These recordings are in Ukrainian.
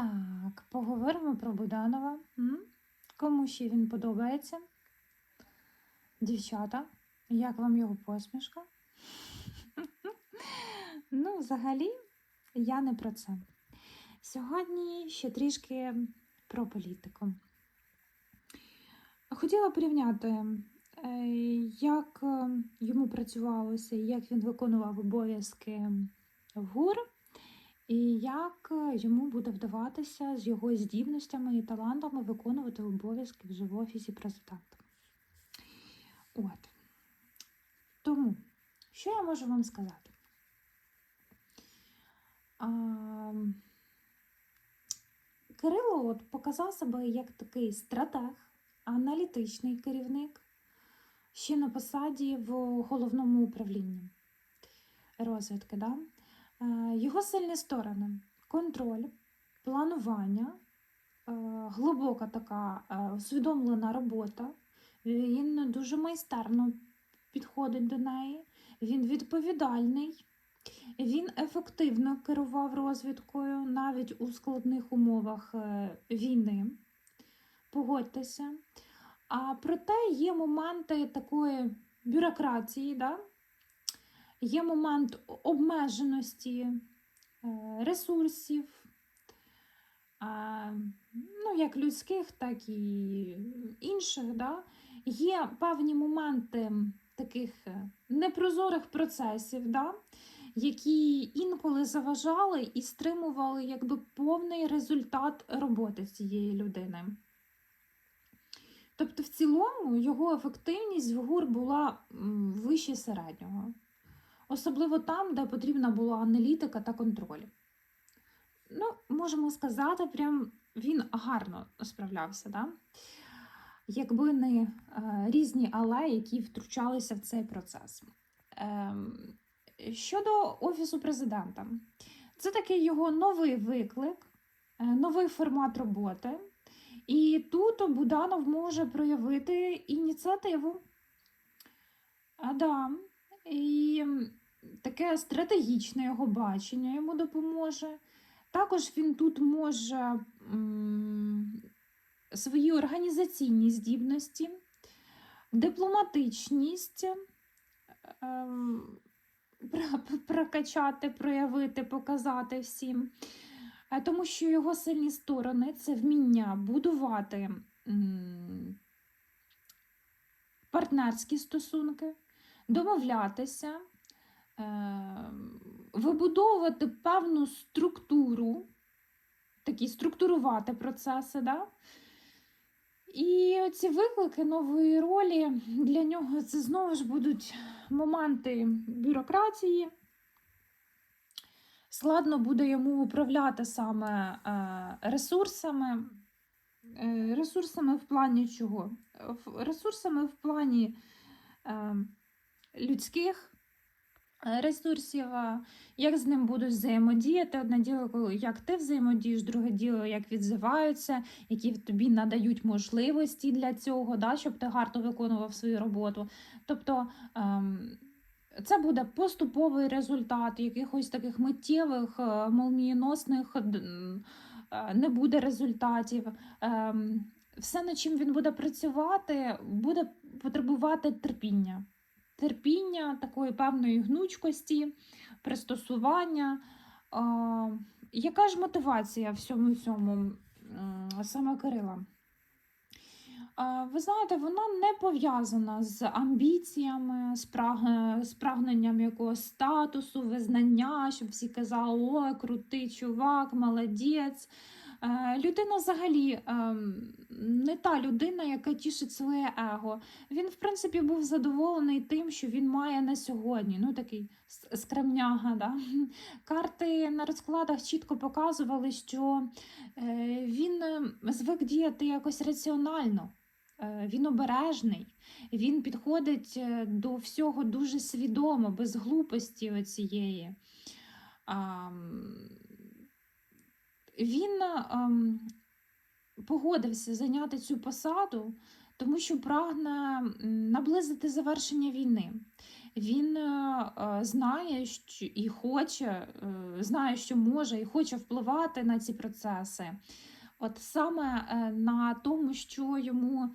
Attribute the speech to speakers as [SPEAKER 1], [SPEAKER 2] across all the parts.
[SPEAKER 1] Так, поговоримо про Буданова. Кому ще він подобається? Дівчата, як вам його посмішка? ну, взагалі, я не про це. Сьогодні ще трішки про політику. Хотіла порівняти, е, як е, йому працювалося, як він виконував обов'язки в ГУР, і як е, йому буде вдаватися з його здібностями і талантами виконувати обов'язки вже в офісі президента. От. Тому, що я можу вам сказати? А, Кирило от показав себе як такий стратег, аналітичний керівник, ще на посаді в головному управлінні розвідки. Да? Е, Його сильні сторони контроль, планування, е, глибока така е, усвідомлена робота. Він дуже майстерно підходить до неї, він відповідальний, він ефективно керував розвідкою навіть у складних умовах війни. Погодьтеся. А проте є моменти такої бюрократії, да? Є момент обмеженості е, ресурсів, ну, як людських, так і інших. Да? Є певні моменти таких е, непрозорих процесів, да? які інколи заважали і стримували якби повний результат роботи цієї людини. Тобто, в цілому його ефективність в ГУР була вище середнього, особливо там, де потрібна була аналітика та контроль. Ну, можемо сказати, прям він гарно справлявся, да? якби не е, різні але, які втручалися в цей процес. Ем, щодо Офісу президента, це такий його новий виклик, е, новий формат роботи. І тут Буданов може проявити ініціативу. А, да. І таке стратегічне його бачення йому допоможе. Також він тут може свої організаційні здібності, дипломатичність ем, прокачати, проявити, показати всім. Е, Тому що його сильні сторони це вміння будувати партнерські стосунки, домовлятися, вибудовувати певну структуру, такі структурувати процеси. Да? І ці виклики нової ролі для нього це знову ж будуть моменти бюрократії. Складно буде йому управляти саме е, ресурсами. Е, ресурсами в плані чого? Ресурсами в плані е, людських е, ресурсів, е, як з ним будуть взаємодіяти. Одне діло, як ти взаємодієш, друге діло, як відзиваються, які тобі надають можливості для цього, да, щоб ти гарно виконував свою роботу. Тобто ем, це буде поступовий результат якихось таких миттєвих, е, молнієносних е, не буде результатів. Ем, Все, над чим він буде працювати, буде потребувати терпіння. Терпіння, такої певної гнучкості, пристосування. Яка ж мотивація всьому цьому саме Кирила? Ви знаєте, вона не пов'язана з амбіціями, з, праг... з прагненням якогось статусу, визнання, щоб всі казали, ой, крутий чувак, молодець. Е, Людина взагалі ем, не та людина, яка тішить своє его. Він, в принципі, був задоволений тим, що він має на сьогодні. Ну, такий скремняга. Да? Карти на розкладах чітко показували, що е, він е, звик діяти якось раціонально. Е, Він обережний, він підходить до всього дуже свідомо, без глупості оцієї. Він ам, погодився зайняти цю посаду, тому що прагне наблизити завершення війни. він е, е, знає що, і хоче, е, знає, що може і хоче впливати на ці процеси. От саме е, на тому, що йому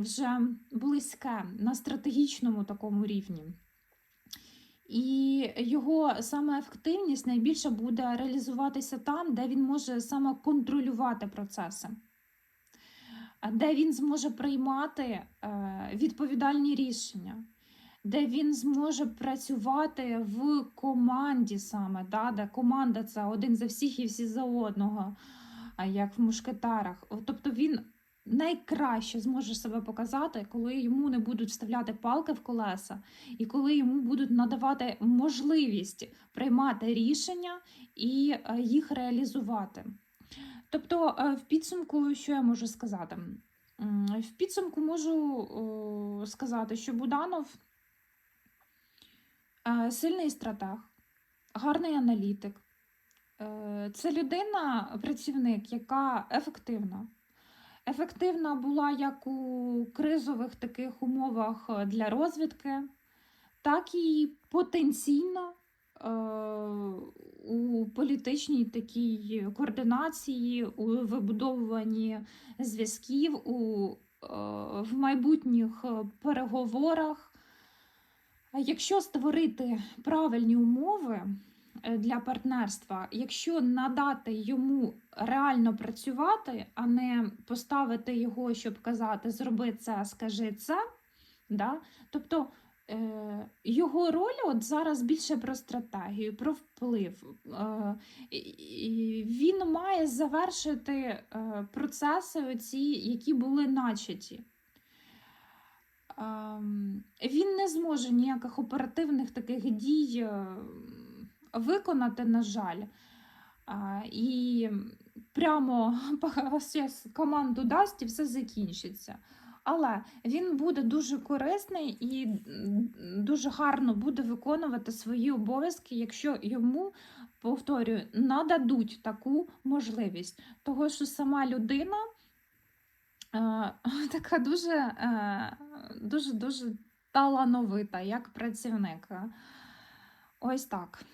[SPEAKER 1] вже близьке на стратегічному такому рівні. І його саме ефективність найбільше буде реалізуватися там, де він може саме контролювати процеси, де він зможе приймати е, відповідальні рішення, де він зможе працювати в команді саме, да, де команда це один за всіх і всі за одного, як в мушкетарах. Тобто він найкраще зможе себе показати, коли йому не будуть вставляти палки в колеса, і коли йому будуть надавати можливість приймати рішення і е, їх реалізувати. Тобто, е, в підсумку, що я можу сказати? В підсумку можу сказати, що Буданов е, сильний стратег, гарний аналітик. Це людина, працівник, яка ефективна. Ефективна була як у кризових таких умовах е, для розвідки, так і потенційно е, у політичній такій координації, у вибудовуванні зв'язків, у, е, в майбутніх е, переговорах. Якщо створити правильні умови для партнерства, якщо надати йому реально працювати, а не поставити його, щоб казати зроби це, скажи це. Да? Тобто е, його роль от зараз більше про стратегію, про вплив. Е, він має завершити е, процеси, оці, які були начаті. Ем, Він не зможе ніяких оперативних таких дій е, виконати, на жаль. І прямо команду дасть і все закінчиться. Але він буде дуже корисний і дуже гарно буде виконувати свої обов'язки, якщо йому, повторюю, нададуть таку можливість. Того, що сама людина е, така дуже, е, дуже, дуже талановита, як працівник. Ось так.